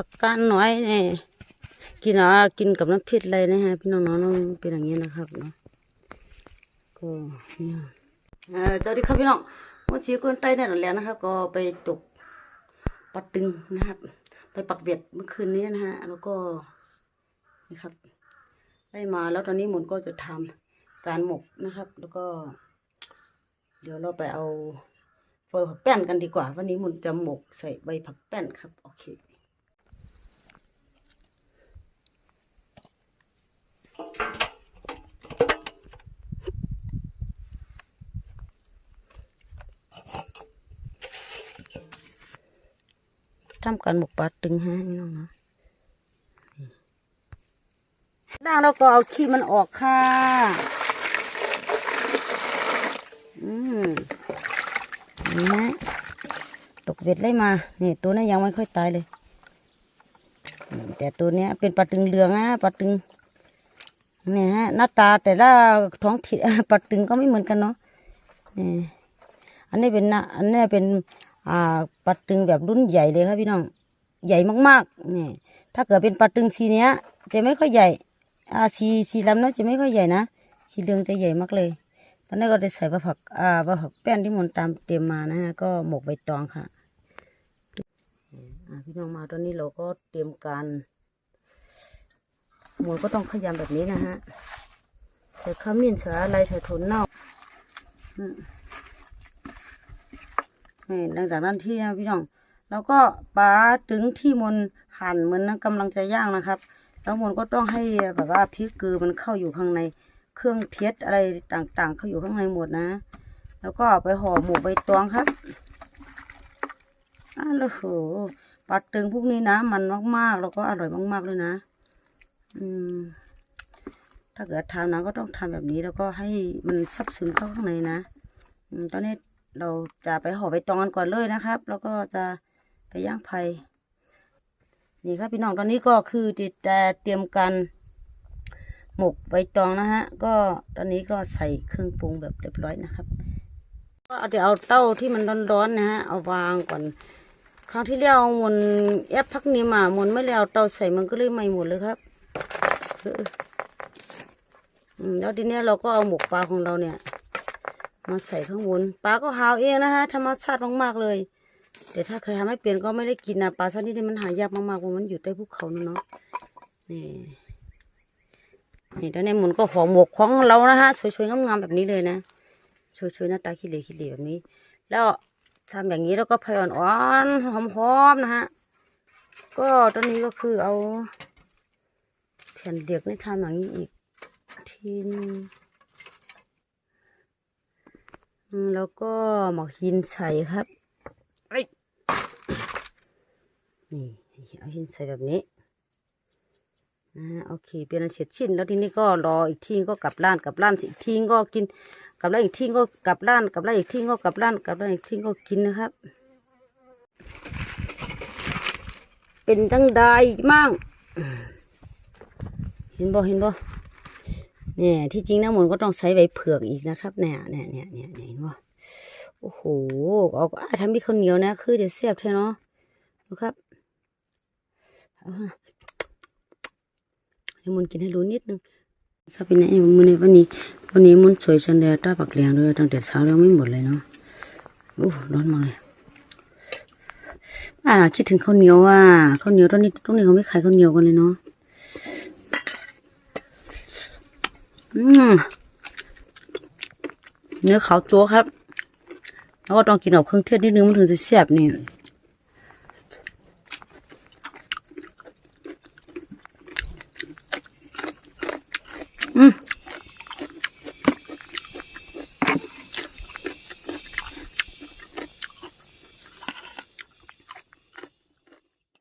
ผักก้านน้อยเนี่ยกินอะกินกับน้ำพริกเลยนะฮะพี่น้องๆน้องเป็นอย่างนี้นะครับเนาะก็เนี่ยเออสวัสดีครับพี่น้องวันชีคนใต้เนี่ยแหละนะครับ ก็ไปตกปลาตึงนะครับ ไปปักเบ็ดเมื่อคืนนี้นะฮะแล้วก็นี่ครับได้มาแล้วตอนนี้หมุนก็จะทำการหมกนะครับ แล้วก็ เดี๋ยวเราไปเอาเฟอร์ผักแป้นกันดีกว่า วันนี้หมุนจะหมกใส่ใบผักแป้นครับ โอเค ทำการหมกปลาตึงฮะนี่น้องนะด่างเราก็เอาขี้มันออกค่ะ อืมนี่ฮะตกเบ็ดเลยมาเนี่ยตัวนี้ยังไม่ค่อยตายเลย แต่ตัวเนี้ยเป็นปลาตึงเหลืองนะปลาตึงเนี่ยฮะหน้าตาแต่ละท้องถิ่นปลาตึงก็ไม่เหมือนกันเนาะนี่อันนี้เป็นนะอันนี้เป็น อ่าปลาตึงแบบรุ่นใหญ่เลยครับพี่น้อง ใหญ่มากๆนี่ถ้าเกิดเป็นปลาตึงสีเนี้ย จะไม่ค่อยใหญ่อ่าสีสีลำเนาะจะไม่ค่อยใหญ่นะสีเหลืองจะใหญ่มากเลยตอนนี้ก็ได้ใส่ปลาผักอ่าปลาผักแป้นที่มนตามเตรียมมานะฮะก็หมกใบตองค่ะพี่น้องมาตอนนี้เราก็เตรียมการหมูก็ต้องขยำแบบนี้นะฮะใส่ขมิ้นใส่อะไรใส่ถั่วเน่าอืม หลังจากนั้นที่นะพี่น้อง แล้วก็ปลาถึงที่มนหั่นเหมือนกำลังจะย่างนะครับ แล้วมนก็ต้องให้แบบว่าพริกเกลือมันเข้าอยู่ข้างในเครื่องเทสอะไรต่างๆ เข้าอยู่ข้างในหมดนะ แล้วก็ไปห่อหมกใบตองครับอ้าวโหปลาตึงพวกนี้นะ มันมากๆ แล้วก็อร่อยมาก ๆ เลยนะ อืม ถ้าเกิดทำนะก็ต้องทำแบบนี้แล้วก็ให้มันซับซึมเข้าข้างในนะอืมตอนนี้ เราจะไปห่อใบตองกันก่อนเลยนะครับ แล้วก็จะไปย่างไผ่นี่ครับพี่น้องตอนนี้ก็คือติดแต่เตรียมการหมกใบตองนะฮะ ก็ตอนนี้ก็ใส่เครื่องปรุงแบบเรียบร้อยนะครับ ก็เอาเดี๋ยวเอาเต้าที่มันร้อนๆนะฮะเอาวางก่อนครั้งที่แล้วมนแอปพักนี้มามนไม่ได้เอาเตาใส่มันก็เลยไหม้หมดเลยครับแล้วทีเนี้ยเราก็เอาหมกปลาของเราเนี่ย มาใส่ข้างบนปลาก็หาวเองนะฮะธรรมชาติมากๆเลยแต่ถ้าใครทำไม่เป็นก็ไม่ได้กินนะปลาชนิดนี้มันหายากมากๆเพราะมันอยู่ใต้ภูเขาเนาะนี่นี่ตอนนี้หมุนก็หอหมกของเรานะฮะสวยๆงามๆแบบนี้เลยนะสวยๆหน้าตาขี้เหร่ขี้เหร่แบบนี้ แล้วทำอย่างนี้แล้วก็พยอ่อนๆหอมๆนะฮะก็ตอนนี้ก็คือเอาแผ่นเด็กนี่ทำอย่างนี้อีกทีนึง แล้วก็หมอกหินใส่ครับเอ้ยนี่เอาหินใส่แบบนี้นะฮะโอเคเป็นอันเสร็จชิ้นแล้วทีนี้ก็รออีกทีก็กลับร้านกลับร้านอีกทีก็กินกลับร้านอีกทีก็กลับร้านกลับร้านอีกทีก็กลับร้านกลับร้านอีกทีก็กินนะครับ เป็นจังใดมั่งเห็นบ่เห็นบ่ เนี่ย ที่จริงนะหมุนก็ต้องใช้ใบเผือกอีกนะครับเนี่ยเนี่ยเนี่ยเนี่ยเนี่ยเห็นบ่โอ้โหออะทำมีข้าวเหนียวนะ คือเดี๋ยวเสียบเธอเนาะดูครับเอามาให้มุนกินให้รู้นิดนึงครับพี่นายมุนในวันนี้ วันนี้มุนสวยจังเลยตาปักเหลียงด้วยตั้งแต่เช้าแล้วไม่หมดเลยเนาะโอ้ร้อนมากเลยอ่าคิดถึงข้าวเหนียวอะข้าวเหนียวตอนนี้ตรงนี้เขาไม่ขายข้าวเหนียวกันเลยเนาะอืม เนื้อขาวจั๊วครับ แล้วก็ต้องกินกับเครื่องเทศนิดนึงมันถึงจะแซ่บนี่